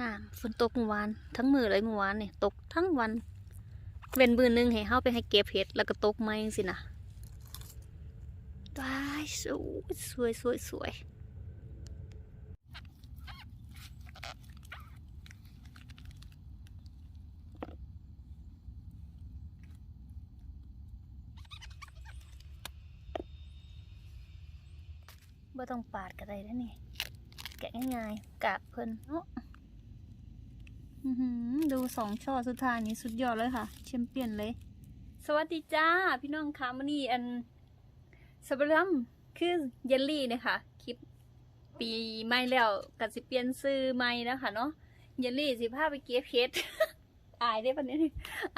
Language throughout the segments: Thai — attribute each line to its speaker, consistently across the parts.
Speaker 1: น้ำฝนตกเมื่อวาน ทั้งมือเลยเมื่อวานเนี่ยตกทั้งวัน เว้นมือหนึงให้เฮาไปให้เก็บเห็ดแล้วก็ตกไม้สินะว้ายสวยสวยสวยสวยบ่ต้องปาดก็ได้แล้วนี่แกะง่ายๆกาบเพิ่นเนาะ ดูสองช่อสุดท้ายนี้สุดยอดเลยค่ะแชมเปี้ยนเลย สวัสดีจ้า พี่น้องคะมันนี่อันสับปะรัมคือเยลลี่นี่ยค่ะคลิปปีใหม่แล้วกัสิเปลี่ยนซื้อใหม่แล้วค่ะเนาะเยลลี่สิพาไปเก็บเห็ดอายได้ปะเนี่ย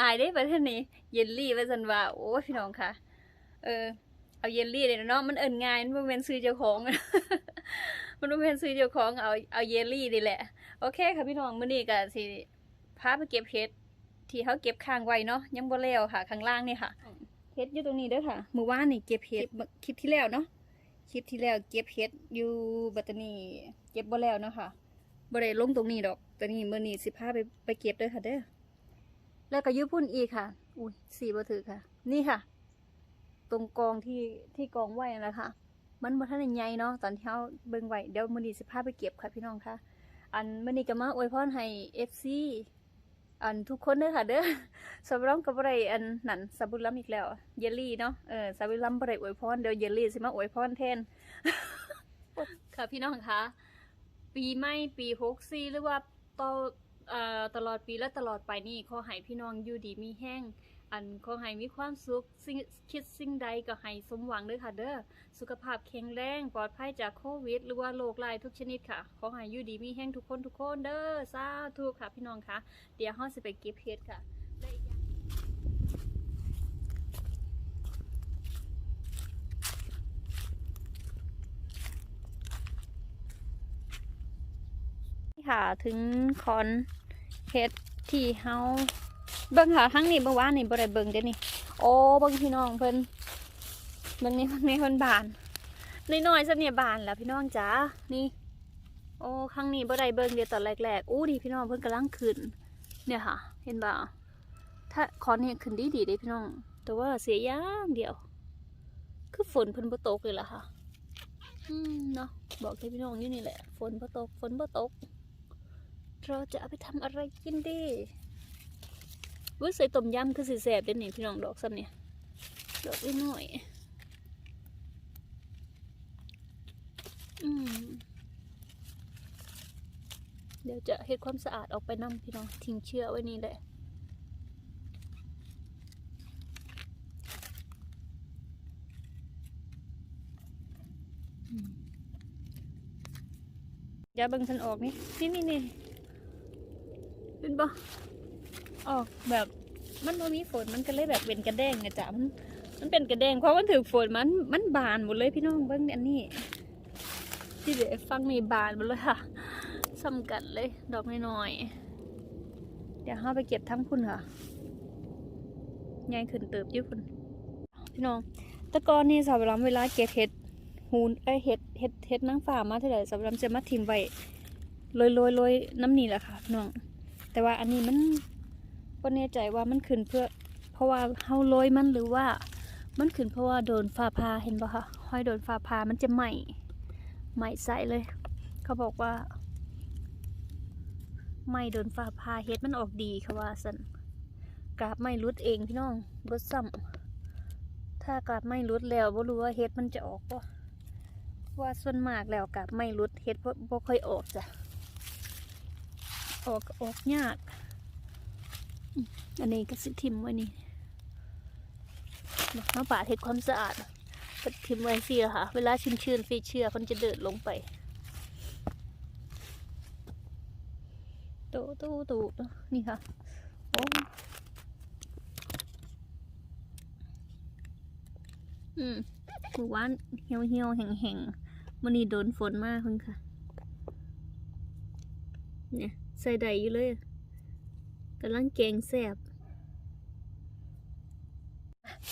Speaker 1: อายได้ปะเท่านี้ เยลลี่ว่าสันว่าโอ้พี่น้องค่ะเออเอาเยลลี่เลยเนาะมันเอินง่ายมันเป็นซื้อเจ้าของ มันบ่เป็นซื้อเจ้าของเอาเอาเยลลี่นี่แหละ โอเคค่ะพี่น้องมื้อนี้ก็สิพาไปเก็บเห็ดที่เขาเก็บค้างไว้เนาะยังบ่แล้วค่ะ ข้างล่างนี่ค่ะเห็ดอยู่ตรงนี้เด้อค่ะเมื่อวานนี่เก็บเห็ดคลิปที่แล้วเนาะคลิปที่แล้วเก็บเห็ดอยู่บัดตานีเก็บบ่แล้วเนาะค่ะบ่ได้ลงตรงนี้ดอกแต่นี่มื้อนี้สิพาไปไปเก็บเด้อค่ะเด้อแล้วก็อยู่พุ่นอีกค่ะ อุ้ยสีบ่ถือค่ะ นี่ค่ะ ตรงกองที่ที่กองไว้นั่นแหละค่ะ มันบ่ทันใหญ่เนาะตอนที่เฮาเบิ่งไว้เดี๋ยวมื้อนี้สิพาไปเก็บค่ะพี่น้องค่ะ อันมื้อนี้ก็มาอวยพรให้ FC อันทุกคนเด้อค่ะเด้อสบุรัมก็บ่ได้อันนั่นสาบุรัมอีกแล้ว เยลลี่เนาะเออสาบุรัมบ่ได้อวยพรเดี๋ยวเยลลี่สิมาอวยพรแทนค่ะพี่น้องคะปีใหม่ปี64หรือว่าต่อตลอดปีและตลอดไปนี่ขอให้พี่น้องอยู่ดีมีแห้ง อันขอให้มีความสุขสิ่งคิดสิ่งใดก็ให้สมหวังเด้อค่ะ เด้อสุขภาพแข็งแรงปลอดภัยจากโควิด หรือว่าโรคร้ายทุกชนิดค่ะขอให้อยู่ดีมีแห้งทุกคนทุกคนเด้อสาธุค่ะ พี่น้องค่ะ เดี๋ยวห้องสิไปเก็บเห็ดค่ะและอีกอย่างค่ะถึงคอนเห็ดที่เฮา เบิ่งค่ะทั้งนี้เมื่อวานนี่บ่ได้เบิ่งเด้นี่ โอ้เบิ่งพี่น้องเพิ่นเบิ่งนี่เบิ่งนี่เพิ่นบานน้อยๆซะเนี่ยบานแล้วพี่น้องจ๋านี่ โอ้ครั้งนี้บ่ได้เบิ่งเดียวตอนแรกๆอู้ดีพี่น้องเพิ่นกำลังขึ้น เนี่ยค่ะ เห็นบ่ถ้าคอนนี่ขึ้นดีดีเด้พี่น้อง แต่ว่าเสียอย่างเดียว คือฝนเพิ่นบ่ตกเลยล่ะค่ะ อืมเนาะบอกให้พี่น้องอยู่นี่แหละ ฝนบ่ตกฝนบ่ตกเราจะเอาไปทำอะไรกินดี ว้ยใส่ต้มยำคือสิแซ่บเด้นี่พี่น้องดอกซ้ำเนี่ยดอกนิดหน่อยเดี๋ยวจะเฮ็ดความสะอาดออกไปนำพี่น้องทิ้งเชื้อไว้นี่แหละอย่าเบิ่งฉันออกนี่นี่นี่นี่เป็นบ่ ออกแบบมันบ่มีฝนมันก็เลยแบบเป็นกระแดงนะจ๊ะมันมันเป็นกระแดงเพราะมันถือฝนมันมันบานหมดเลยพี่น้องเบิ่งอันนี้ที่เดี๋ยวฟังนี่บานหมดเลยค่ะซ้ำกันเลย ดอกน้อยๆเดี๋ยวเราไปเก็บทั้งคุณค่ะใหญ่ขึ้นเติบยุ่คุณพี่น้องตะกอนนี่สาวรำเวลาเก็บเห็ดหูนเอ้เห็ดเห็ดเห็ดนางฟ้ามาเท่าไหร่สาวรำจะมาทิมไว้โรยโรยโรยน้ำนี่แหละค่ะพี่น้องแต่ว่าอันนี้มัน ก็แน่ใจว่ามันขึ้นเพื่อ เพราะว่าเฮาโรยมันหรือว่า มันขึ้นเพราะว่าโดนฟ้าผ่าเห็นปะคะห้อยโดนฟ้าผ่ามันจะไหม้ไหม้ใสเลย เขาบอกว่าไหม้โดนฟ้าผ่าเฮ็ดมันออกดีเขาว่าสันกาบไม่รุดเองพี่น้องรุดซ้ำถ้ากาบไม่รุดแล้วบ่รู้ว่าเฮ็ดมันจะออกปะว่าส่วนมากแล้วกาบไม่รุดเฮ็ดบ่ค่อยออกจ้ะออกก็ออกยาก อันนี้ก็สิทิมไว้นี่มาป่าเฮ็ดความสะอาดก็ทิมไว้สิละค่ะ เวลาชื้นชื้นๆฟีเชื่อมันจะเดินลงไปตูตูตูนี่ค่ะโอ้อืมหมู่านเหี่ยวเหี่ยวแห้งแห้งๆมันนี่โดนฝนมากคุณค่ะ เนี่ย ใส่ใดอยู่เลย กำลังแกงแซบ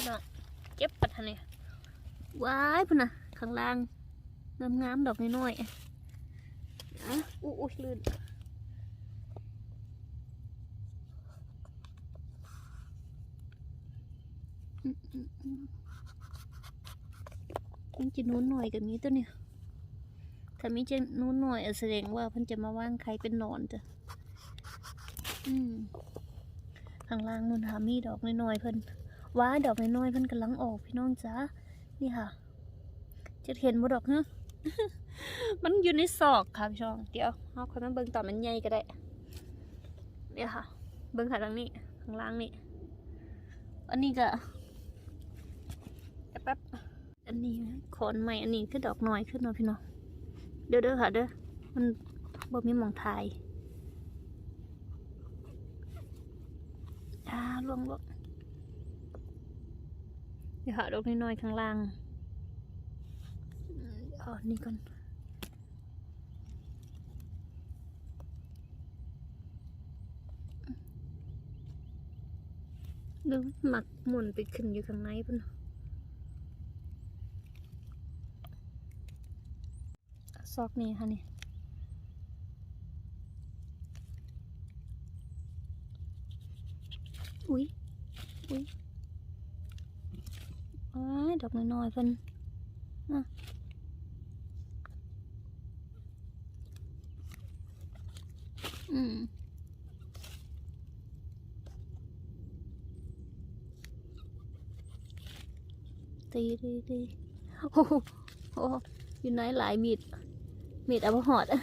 Speaker 1: ดองเก็บปัดทันเลยว้ายพุ่นนะข้างล่างงามงามดอกน้อยๆอะอู้อู้ลื่นมันจะนู้นหน่อยกับนี้ตัวเนี้ยถ้ามีจะนู้นหน่อยแสดงว่าพันจะมาว่างใครเป็นนอนจ้ะ ข้างล่างนู่นค่ะมีดอกน้อยๆเพิ่นว้าดอกน้อยๆเพิ่นกำลังออกพี่น้องจ้านี่ค่ะ จะเห็นบ่ดอกเนอะมันอยู่ในซอกค่ะพี่น้อง เดี๋ยวเอาค่อยมาเบิ่งต่อมันใหญ่ก็ได้ เนี่ยค่ะ เบิ่งค่ะทางนี้ข้างล่างนี่ อันนี้ก็แป๊บอันนี้ขอนใหม่อันนี้คือดอกน้อยขึ้นเนาะพี่น้อง เดี๋ยวเด้อค่ะเด้อ มันบ่มีมองทาย อ่าลวงลวงเดี๋ยวหาดอกน้อยๆข้างล่างอืมเอานนี่ก่อนดูหมักหมุนไปขึ้นอยู่ข้างในพุ่นซอกนี่ค่ะนี่ อุ้ยอุ้ยอ้ายดอกน้อยๆเพิ่นอะอืมตีตีตีโอ้โหโอ้โหอยู่ไหนหลายมีดมีดเอาไปหอดอะ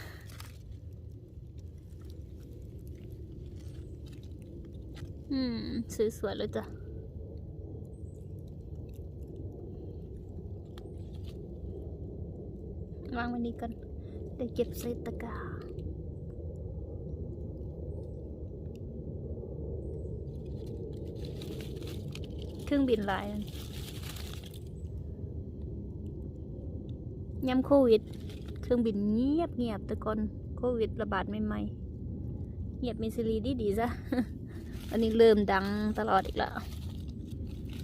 Speaker 1: อืมสวยๆเลยจ้ะวางไว้นี่กันเดี๋ยวเก็บใส่ตะกร้าเครื่องบินลายยามโควิด เครื่องบินเงียบเงียบต่ก่อนโควิดระบาดใหม่ๆเงียบมีซีรีดีดีๆซะ อันนี้เริ่มดังตลอดอีกแล้ว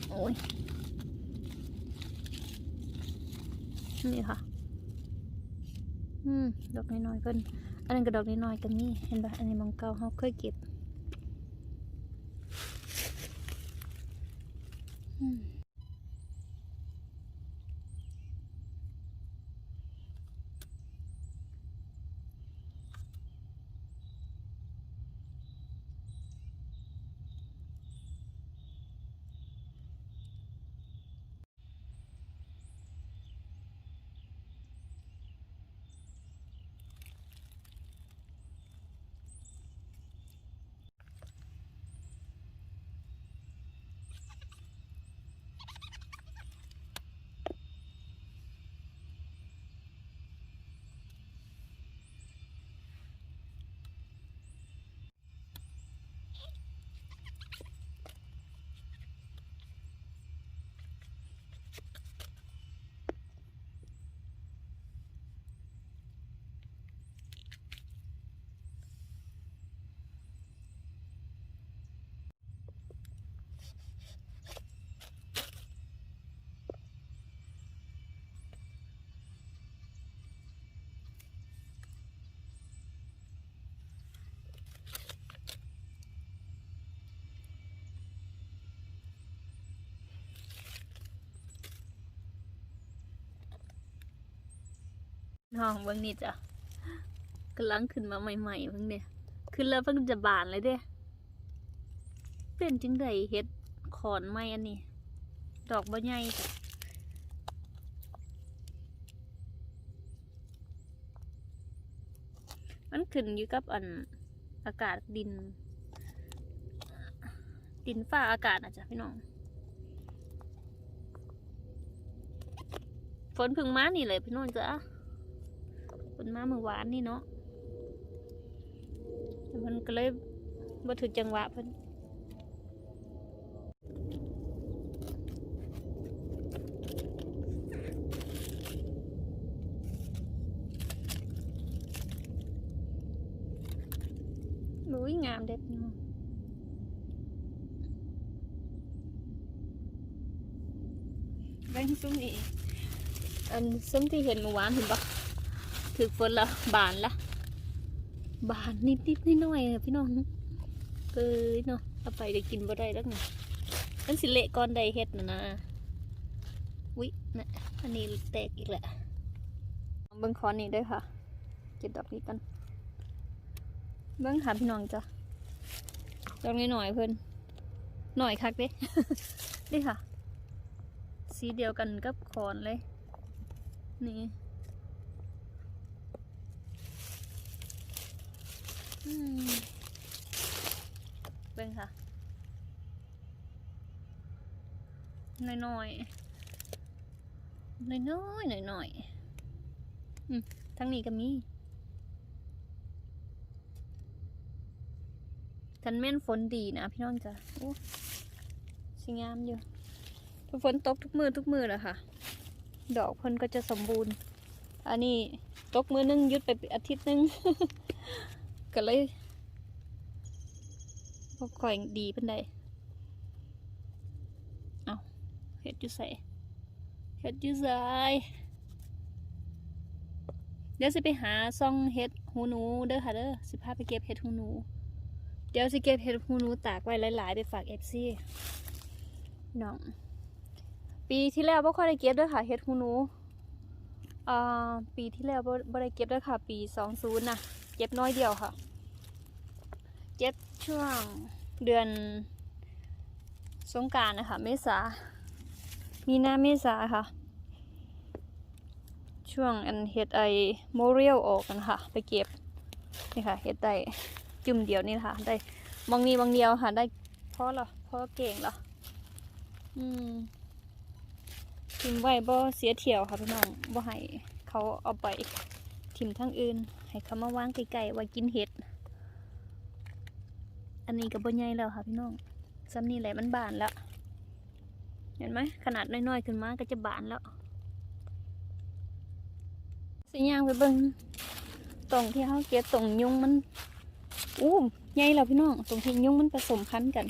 Speaker 1: โอ้ย นี่ค่ะ อืม ดอกน้อยๆเพิ่นอันนั้นก็ดอกน้อยๆกันนี่ เห็นปะอันนี้มังเก่าเขาเคยเก็บ อืม น้องเบิ่งนี่จ้ะกำลังขึ้นมาใหม่ๆเพิ่งเนี่ยขึ้นแล้วเพิ่งจะบานเลยเด้เป็นจังไดเฮ็ดขอนไม้อันนี้ ดอกบ่ใหญ่จ้ะมันขึ้นอยู่กับอันอากาศดิน ดินฟ้าอากาศนะจ๊ะพี่น้องฝนพึ่งมานี่เลยพี่น้องจ้ะ ฝนมาเมื่อวานนี่เนาะแต่มันก็เลยบ่ถึงจังหวะเพิ่นอุ้ยงามเด็ดพี่น้องแบงค์ซุ้มนี่อันซุ้มที่เห็นเมื่อวานเห็นปะ ถึกฝนละบานละบานนิดนิดๆน้อยๆอะพี่น้องเอ้ยเนาะเอาไปได้กินบ่ได้แล้วไงมันสิเละก่อนใดเฮ็ดนะนะวินะอันนี้แตกอีกแหละเบิ่งคอนนี้ด้วยค่ะ เก็บดอกนี้กัน เบิ่งค่ะพี่น้องจ้ะดอกนี้หน่อยเพิ่นหน่อยคักเด้นี่ค่ะ สีเดียวกันกับคอนเลย นี่อืม เบิ่งค่ะน้อยๆน้อยๆน้อยๆอืมทั้งนี้ก็มีกันแม่นฝนดีนะพี่น้องจ้ะโอ้สิงามอยู่ทุกฝนตกทุกมือทุกมือแหละค่ะ ดอกเพิ่นก็จะสมบูรณ์ อันนี้ตกมือนึงยุดไปอาทิตย์นึง ก็เลยบ่ค่อยดีเป็นใดเอาเห็ดอยู่ใส่เห็ดอยู่ใส่เดี๋ยวสิไปหาซ่องเห็ดหูหนูเด้อค่ะเด้อสิพาไปเก็บเห็ดหูหนู เดี๋ยวสิเก็บเห็ดหูหนูตากไว้หลายๆ ไปฝากเอฟซีน้อง ปีที่แล้วบ่ค่อยได้เก็บเด้อค่ะเห็ดหูหนูอ่าปีที่แล้วบ่บ่ได้เก็บเด้อค่ะ ปีสองศูนย์นะ ก็บน้อยเดียวค่ะ เก็บช่วงเดือนสงการนะคะ เมษา มีนาเมษาค่ะ ช่วงอันเห็ดไอโมเรียลออกกันค่ะ ไปเก็บ นี่ค่ะเห็ดได้จุ่มเดียวนี่ค่ะ ได้บางนี้บางเดียวค่ะ ได้พอเหรอพอเก่งเหรออืมทิมไว้บ่เสียเที่ยวค่ะพี่น้องบ่ให้เขาเอาไปทิมทั้งอื่น ให้เขามาวางไกลๆไว้กินเห็ด อันนี้ก็บ่ใหญ่แล้วค่ะพี่น้องซ้ำนี่แหละมันบานแล้ว เห็นไหมขนาดน้อยๆขึ้นมาก็จะบานแล้วสิย่างไปเบิ่งตรงที่เขาเก็บตรงยุงมันอู้ใหญ่แล้วพี่น้องตรงที่ยุงมันผสมพันธุ์กัน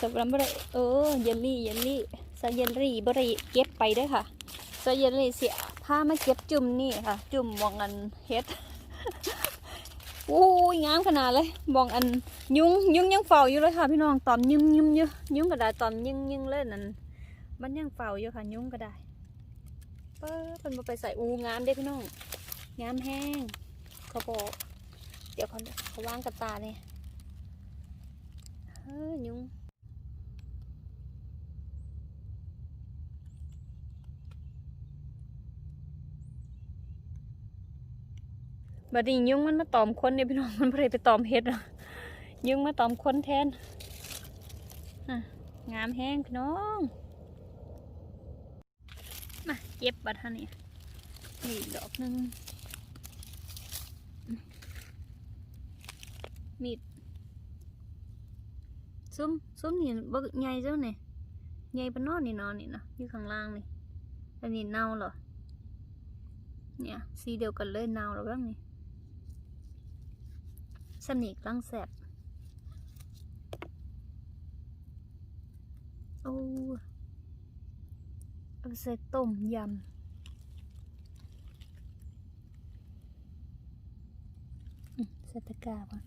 Speaker 1: สำหรับบ่ได้เออเยลลี่เยลลี่ซาเยลลี่บ่ได้เก็บไปด้อค่ะซาเยลลี่เสียพามาเก็บจุ่มนี่ค่ะ จุ่มมองอันเฮ็ด อู้ยงามขนาดเลยมองอันยุงยุงยังเฝ้าอยู่เลยค่ะพี่น้องตอมยุงยุงอยู่ยุงก็ได้ตอมยุงยุงเลยนั่นมันยังเฝ้าอยู่ค่ะยุงก็ได้เปิ้ลเป็นมาไปใส่อูงามเด้พี่น้องงามแห้งเขาบอกเดี๋ยวเขาเขาวางกับตาเนี่ยเฮ้ยยุง บัดนี้ยุงมันมาตอมคนเนี่ยพี่น้องมันไม่ได้ไปตอมเห็ดหรอยุงมาตอมคนแทนงามแห้งพี่น้องมาเก็บบัตรนี่นี่ดอกหนึ่งมีดซุ้มซุ้มนี่บกใหญ่เจ้าเนี่ยใหญ่ปนนอนนี่นอนนี่นะอยู่ข้างล่างนี่อันนี้เน่าเหรอเนี่ยสีเดียวกันเลยเน่าแล้วบ้างนี่ สนิกลังแสบโอ้เอาใส่ต้มยำใส่ตะกร้าป่ะ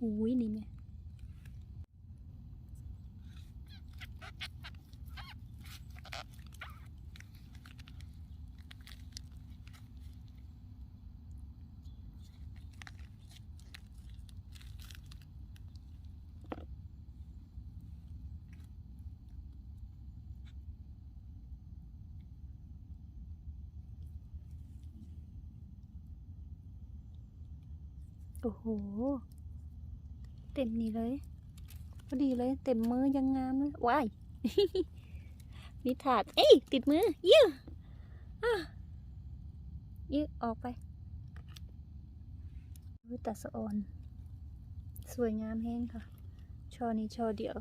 Speaker 1: อุ้ยนี่เนี่ย โอ้โห เต็มนี่เลยพอดีเลย เต็มมือยังงามเลยว้ายมีถาด เอ้ยติดมือยื้อยื้อออกไปวิตาสออน สวยงามแห้งค่ะ ชอนี้ชอเดียว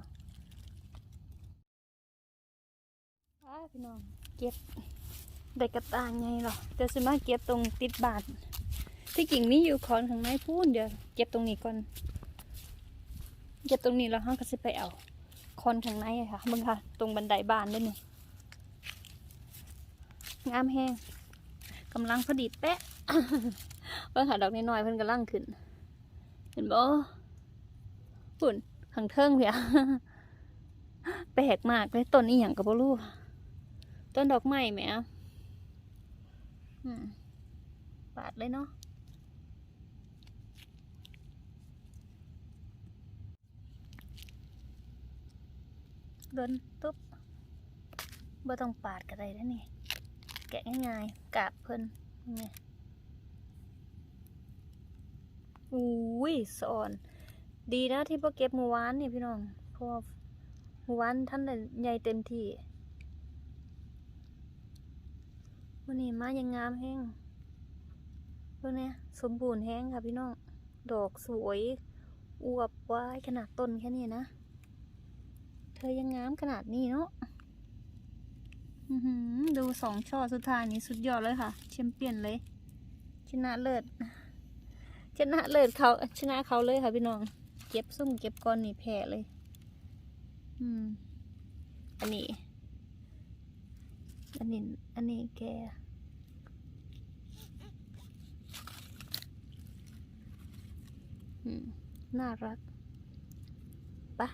Speaker 1: ว้าพี่น้อง เก็บได้กระตางไงหรอเดี๋ยวสิมาเก็บตรงติดบาท ที่กิ่งมีอยู่คอนข้างในพูนเดี๋ยวเก็บตรงนี้ก่อนเก็บตรงนี้แล้วห้างก็จะไปเอาคอนข้างในค่ะมึงค่ะ ตรงบันไดบ้านด้วยนี่งามแห้งกำลังพอดีแปะเพิ่งหาดอกน้อยๆเพิ่นกำลังขึ้น เห็นบ่ปุ่นขังเทิงเพียแปลกมากเลยต้นอีหยังกับบ่รู้ต้นดอกไม้แหมอืมปาดเลยเนาะ ดนตุ๊บบ่ต้องปาดก็ได้แล้วนี่ แกะง่ายๆกาบเพิ่นนี่อุ้ยสอน ดีนะที่พ่อเก็บมือวานนี่พี่น้องเพราะว่าเมื่อวานท่านได้ใหญ่เต็มที่วันนี้มายังงามแห้งเพื่อเนี่ยสมบูรณ์แห้งค่ะพี่น้อง ดอกสวยอวบวายขนาดต้นแค่นี้นะ เธอยังงามขนาดนี้เนาะดูสองช่อสุดท้ายนี้สุดยอดเลยค่ะ แชมเปี้ยนเลย ชนะเลิศ ชนะเลิศเขาชนะเขาเลยค่ะพี่น้อง เก็บซุ่มเก็บก้อนนี่แพ้เลย อืม อันนี้ อันนี้ อันนี้แกน่ารักปะ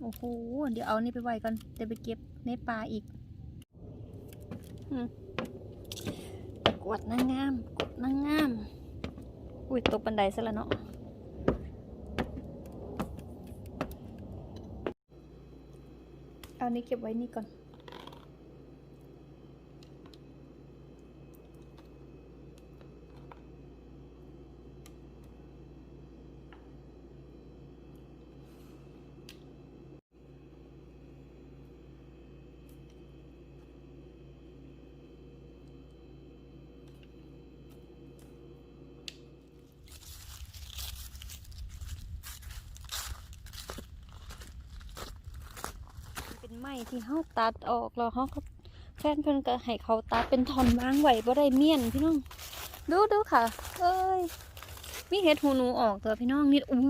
Speaker 1: โอ้โห เดี๋ยวเอานี่ไปไว้ก่อนเดี๋ยวไปเก็บในป่าอีกอืมกวดนางงามกดนางงาม อุ้ยตกบันไดซะแล้วเนาะ เอานี้เก็บไว้นี่ก่อน ที่เขาตัดออกแล้วเขาก็แฟนเพิ่นก็ให้เขาตัดเป็นท่อนวางไว้บ่ได้เมียนพี่น้อง ดูดูค่ะ เอ้ย มีเห็ดหูหนูออกตัวพี่น้องนี่อู้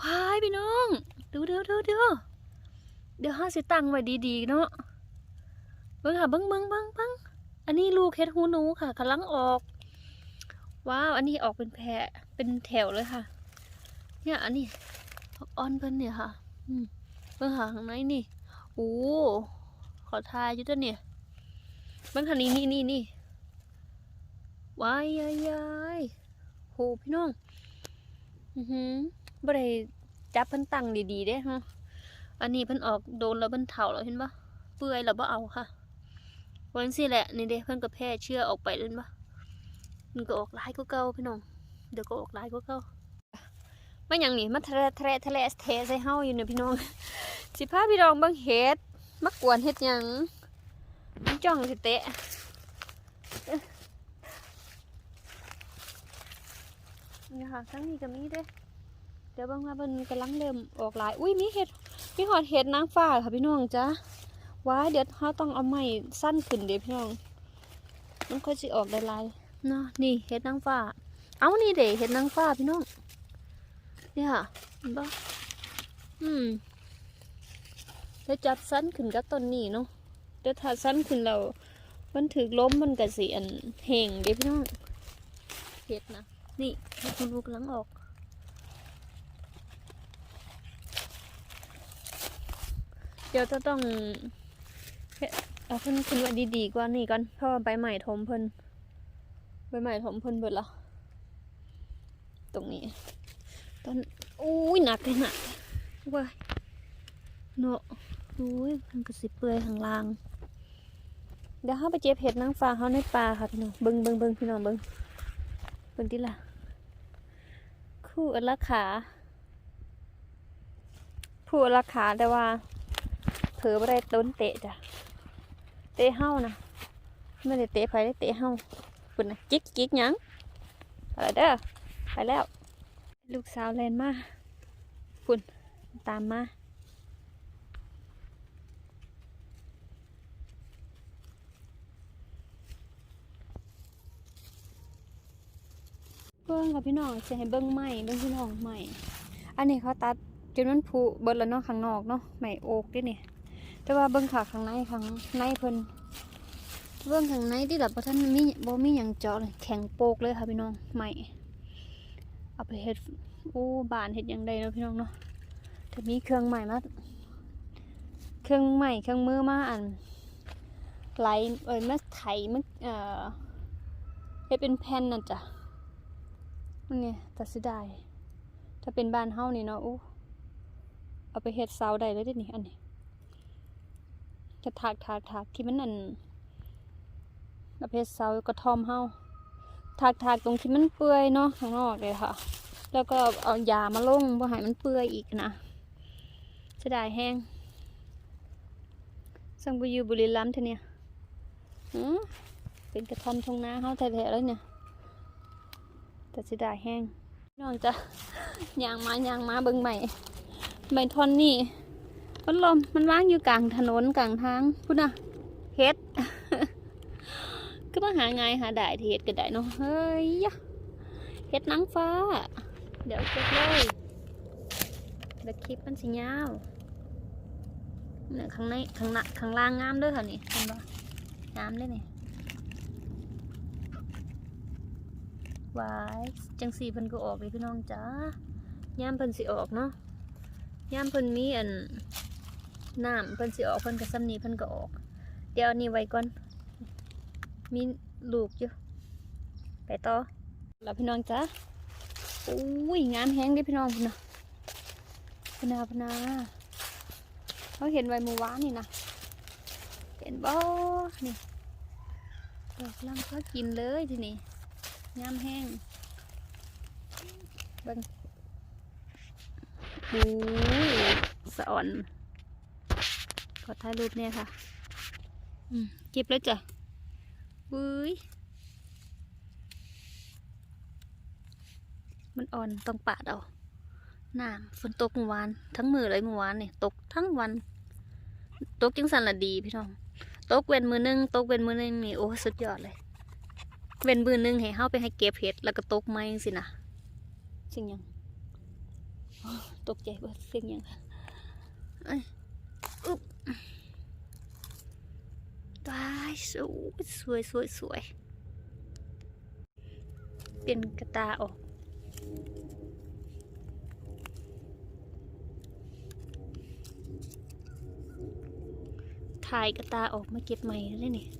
Speaker 1: วายพี่น้อง ดูดูดูดูเดี๋ยวห้าสิตั้งไว้ดีๆเนาะเบิ่งค่ะเบิ่งเบิ่งเบิ่งเบิ่งอันนี้ลูกเห็ดหูหนูค่ะกำลังออก ว้าว อันนี้ออกเป็นแพรเป็นแถวเลยค่ะ เนี่ย อันนี้อ่อนเพิ่นเนี่ยค่ะ อืมเบิ่งหาข้างในนี่ โอ้ขอทายยู่ตัวเนี่ยบิ่งทางนี้นี่นี่นี่วายยายยายโหพี่น้อง อือหือบ่ได้จับเพิ่นตั้งดีๆเด้ฮะอันนี้เพิ่นออกโดนแล้วเพิ่นเฒ่าแล้วเห็นปะเปื่อยแล้วบ่เอาค่ะวันสิแหละนี่เด้เพิ่นก็แพร่เชื้อออกไปเล่นปะมันก็ออกลายกว่าเก่าพี่น้อง เดี๋ยวก็ออกลายกว่าเก่ามาหยังนี่มาทะเลทะเลทะเลเทใส่เฮาอยู่เนี่ยพี่น้อง สิพาพี่น้องเบิ่งเห็ดมากวนเห็ดหยังมันจ้องสิเตะเอ๊ะนี่ค่ะทั้งนี้ก็มีเด้เดี๋ยวเบางว่ามันกำลังเริ่มออกหลาย อุ้ยมีเห็ดมีหอดเห็ดนางฟ้าค่ะพี่น้องจ้าว้ายเดี๋ยวเขาต้องเอาไม้สั้นขึ้นเดี๋ยวพี่น้องมันค่อยสิออกได้หลายๆเนาะนี่เห็ดนางฟ้า เอานี่เด้เห็ดนางฟ้าพี่น้องนี่ค่ะเห็นปะอืม แล้วจับสั้นขึ้นกับต้นนี้เนาะเดี๋ยวถ้าสั้นขึ้นเรา มันถือล้มมันกระสีอันแห่งเดี๋ยวพี่น้องเห็ดนะ นี่ให้คุณลูกลังออก เดี๋ยวจะต้องเอาเพิ่นขึ้นไว้ดีๆกว่านี่ก่อน เพราะว่าใบใหม่ทมเพิ่นใบใหม่ทมเพิ่นเบิดละตรงนี้ต้นอุ้ยหนักเลยหนักว้ายเนาะ อุ้ยมันก็สิเปื่อยข้างล่าง เดี๋ยวเขาไปเจ็บเห็ดนางฟ้าเขาในป่าค่ะพี่น้องเบิ้งเบิ้งเบิ้งพี่น้องเบิ้งเบิ้งที่ละคู่อละขาผู้อละขาแต่ว่าเผลอบ่ได้ต้นเตะจ้ะ เตะเฮานะไม่ได้เตะไผได้เตะเฮาคุณนะจิกจิกยังอะไรเด้อไปแล้ว ลูกสาวแลนมาคุณตามมา เบิ้งค่ะพี่น้องจะให้เบิ้งใหม่เบิ้งพี่น้องใหม่ อันนี้เขาตัดจนมันผุเบิดแล้วเนาะข้างนอกเนาะใหม่โอกด้วยเนี่ยแต่ว่าเบิ่งขาข้างในข้างในเพิ่นเบิ่งข้างในที่แบบบ่ทันมีบ่มีหยังเจาะเลยแข็งโปกเลยค่ะพี่น้องใหม่เอาไปเฮ็ดโอ้บานเฮ็ดหยังได้เนาะพี่น้องเนาะแต่มีเครื่องใหม่มาเครื่องใหม่เครื่องมือมาอันไหลเอ้ยมาไถมาเอ่อเฮ็ดเป็นแผ่นน่ะจ้ะ มันไงตัดสิได้ ถ้าเป็นบ้านเฮ้านี่เนาะอู้เอาไปเฮ็ดเสาได้เลยเด้นี่อันนี้จะถากถากถากที่มันอันเอาไปเฮ็ดเสากระทอมเฮ้าถากถากตรงที่มันเปื่อยเนาะข้างนอกเลยค่ะ แล้วก็เอายามาลงบ่ให้มันเปื่อยอีกนะจะได้แห้งสังบุยูบุรีรัมย์เธอเนี่ยเป็นกระทอมทงนาเขาแท้ๆแล้วเนี่ย แต่สิได้แห้งน้องจะยางมายางมาเบิ่งใหม่ใบทอนนี่พัดลมมันว่างอยู่กลางถนนกลางทางพุ่นนะเฮ็ดก็มาหาไงหาได้ที่เฮ็ดก็ได้เนาะเฮ้ยเฮ็ดนางฟ้า เดี๋ยวเก็บเลยเดี๋ยวคลิปมันสิยาวเนี่ยข้างในข้างหน้าข้างล่างงามด้วยค่ะนี่เห็นปะงามเลยนี่ วายจังสีเพิ่นก็ออกเลยพี่น้องจ้าย่ามเพิ่นสิออกเนาะย่ามเพิ่นมีอันน้ำเพิ่นสิออกเพิ่นก็ซ้ำนี้เพิ่นก็ออก เดี๋ยวนี้ไว้ก่อน มีลูกอยู่ไปต่อแล้วพี่น้องจ้าอุ้ยงามแห้งเด้พี่น้องพุ่นนะพนาพนาเขาเห็นไว้เมื่อวานี่นะเห็นบ่นี่ดอกลังเขากินเลยทีนี้ ยามแห้งเบิ่งโอ้ยสะอ่อนขอถ่ายรูปเนี่ยค่ะอืมเก็บแล้วจ้ะวุ้ยมันอ่อนต้องปาดเอาน้ำฝนตกเมื่อวาน ทั้งมือเลยเมื่อวานเนี่ยตกทั้งวัน ตกจังสันละดีพี่น้อง ตกเว้นมือหนึง ตกเว้นมือหนึงนี่โอ้สุดยอดเลย เว้นมือหนึงให้เฮาไปให้เก็บเห็ดแล้วก็ตกไม้สินะเสิ่งหยังอ้อตกใจเบิดเสิ่งหยังเอ้ยอุ๊บตายสวยสวยสวยสวยเป็นกระตาออกถ่ายกระตาออกมาเก็บใหม่เลยนี่อื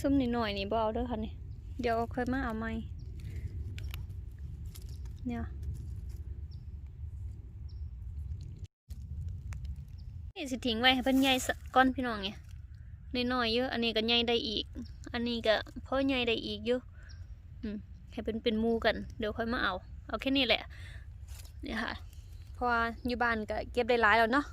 Speaker 1: ซุ้มนิดหน่อยนี่บเอาเด้อค่ะนี่เดี๋ยวค่อยมาเอาใหม่เนี่ยนี่สิทิ้งไว้ให้เพิ่นใหญ่สักก้อนพี่น้องเนี่ยน้อยๆเยอะอันนี้ก็ใหญ่ได้อีก อันนี้ก็พอใหญ่ได้อีกเยอะอืมให้เป็นเป็นมูกันเดี๋ยวค่อยมาเอา เอาแค่นี้แหละเนี่ยค่ะเพราะว่าอยู่บ้านก็เก็บได้หลายแล้วเนาะ